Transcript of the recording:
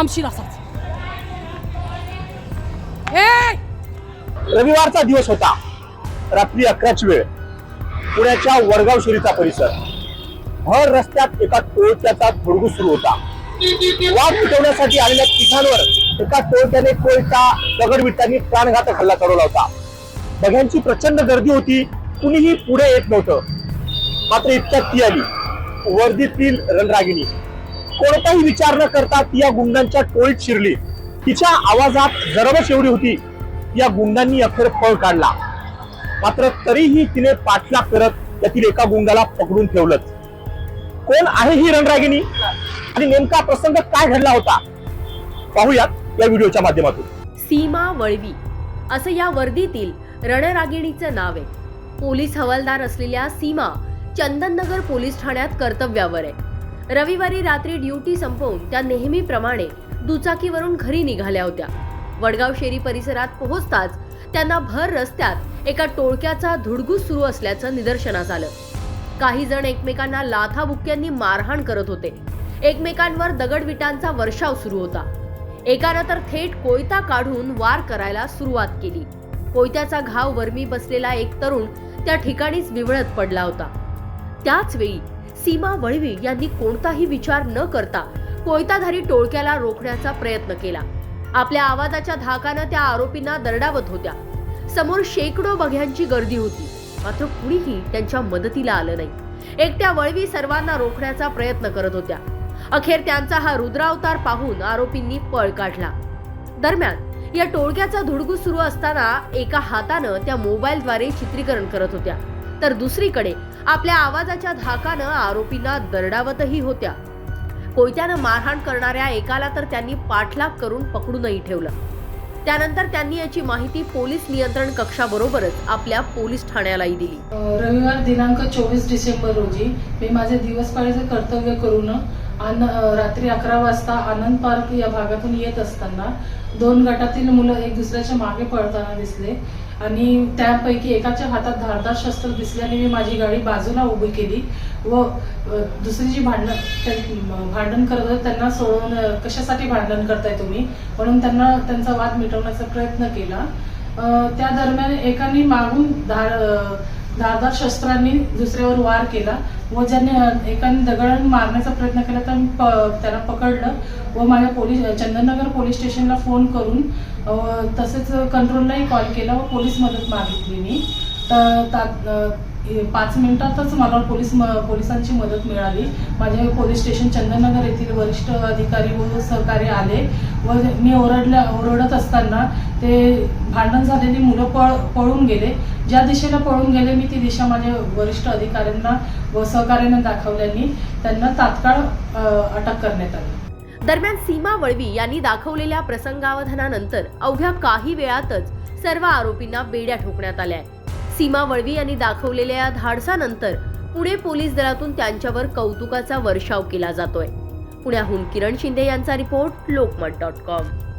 थांबशील असाच रविवारचा दिवस होता. रात्री अकराची वेळ. पुण्याच्या वडगाव शिरीचा परिसर. भर रस्त्यात एका टोळक्याचा भुरगू सुरू होता. वाद मिटवण्यासाठी आलेल्या तिघांवर एका टोळक्याने कोयता दगडविटांनी प्राणघातक हल्ला चढवला होता. बघ्यांची प्रचंड गर्दी होती. कुणीही पुढे येत नव्हतं. मात्र इतक्यात ती आली. वर्दीतील रणरागिणी. कोणताही विचार न करता ती या गुंडांच्या टोळीत शिरली. तिच्या आवाजात जरबच एवढी होती या गुंडांनी अखेर पळ काढला. मात्र तरीही तिने पाठलाग करत त्यातील एका गुंडाला पकडून ठेवलंच. कोण आहे ही रणरागिणी? आणि नेमका प्रसंग काय घडला होता? पाहूयात या व्हिडिओच्या माध्यमातून. सीमा वळवी असं या वर्दीतील रणरागिणीचं नाव आहे. पोलीस हवालदार असलेल्या सीमा चंदननगर पोलीस ठाण्यात कर्तव्यावर आहे. रविवारी रात्री ड्युटी संपवून त्या नेहमीप्रमाणे दुचाकीवरून घरी निघाल्या होत्या. वडगाव शेरी परिसरात पोहोचताच त्यांना भर रस्त्यात एका टोळक्याचा धुडगूस सुरू असल्याचं निदर्शनास आलं. काही जण एकमेकांना लाथाबुक्क्यांनी मारहाण करत होते. एकमेकांवर दगडविटांचा वर्षाव सुरू होता. एकानं तर थेट कोयता काढून वार करायला सुरुवात केली. कोयत्याचा घाव वरमी बसलेला एक तरुण त्या ठिकाणीच विवळत पडला होता. त्याच वेळी सीमा वळवी यांनी कोणताही विचार न करता कोयताधारी टोळक्याला रोखण्याचा प्रयत्न केला. आपल्या आवाजाच्या धाकानं त्या आरोपींना दरडावत होत्या. समोर शेकडो बघ्यांची गर्दी होती. मात्र कुणीही त्यांच्या मदतीला आलं नाही. एकट्या वळवी सर्वांना रोखण्याचा प्रयत्न करत होत्या. अखेर त्यांचा हा रुद्रावतार पाहून आरोपींनी पळ काढला. दरम्यान या टोळक्याचा धुडगू सुरू असताना एका हातानं त्या मोबाईलद्वारे चित्रीकरण करत होत्या. तर दुसरीकडे आपल्या आवाजाच्या धाकानं आरोपींना दरडावतही होत्या. कोयत्यानं मारहाण करणाऱ्या एकाला तर त्यांनी पाठलाग करून पकडूनही ठेवलं. त्यानंतर त्यांनी याची माहिती पोलीस नियंत्रण कक्षाबरोबरच आपल्या पोलीस ठाण्यालाही दिली. रविवार दिनांक चोवीस डिसेंबर रोजी मी माझे दिवसपाळीचे कर्तव्य करून आन रात्री अकरा वाजता आनंद पार्क या भागातून येत असताना दोन गटातील मुलं एक दुसऱ्याच्या मागे पळताना दिसले. आणि त्यापैकी एकाच्या हातात धारदार शस्त्र दिसल्याने मी माझी गाडी बाजूला उभी केली व दुसरी जी भांडण त्या- भांडण करत होते त्यांना सोडवून कशासाठी भांडण करताय तुम्ही? म्हणून त्यांना त्यांचा वाद मिटवण्याचा प्रयत्न केला. त्या दरम्यान एकाने मागून धार धारदार शस्त्रांनी दुसऱ्यावर वार केला व ज्याने एकाने दगड मारण्याचा प्रयत्न केला तर त्याला पकडलं व माझ्या पोलीस चंदननगर पोलीस स्टेशनला फोन करून तसेच कंट्रोललाही कॉल केला व पोलीस मदत मागितली मी. तर पाच मिनिटातच मला पोलीस पोलिसांची मदत मिळाली. माझे पोलीस स्टेशन चंदननगर येथील वरिष्ठ अधिकारी व सहकारी आले व मी ओरडल्या ओरडत असताना ते भांडण झालेली मुलं पळ पळून गेले. ज्या दिशेला पळून गेले मी ती दिशा माझ्या वरिष्ठ अधिकाऱ्यांना व सहकार्यांना दाखवल्याने त्यांना तात्काळ अटक करण्यात आली. दरम्यान सीमा वळवी यांनी दाखवलेल्या प्रसंगावधानानंतर अवघ्या काही वेळातच सर्व आरोपींना बेड्या ठोकण्यात आल्या सीमा वळवी यांनी दाखवलेल्या या धाडसानंतर पुणे पोलीस दलातून त्यांच्यावर कौतुकाचा वर्षाव केला जातोय. पुण्याहून किरण शिंदे यांचा रिपोर्ट लोकमत डॉट कॉम.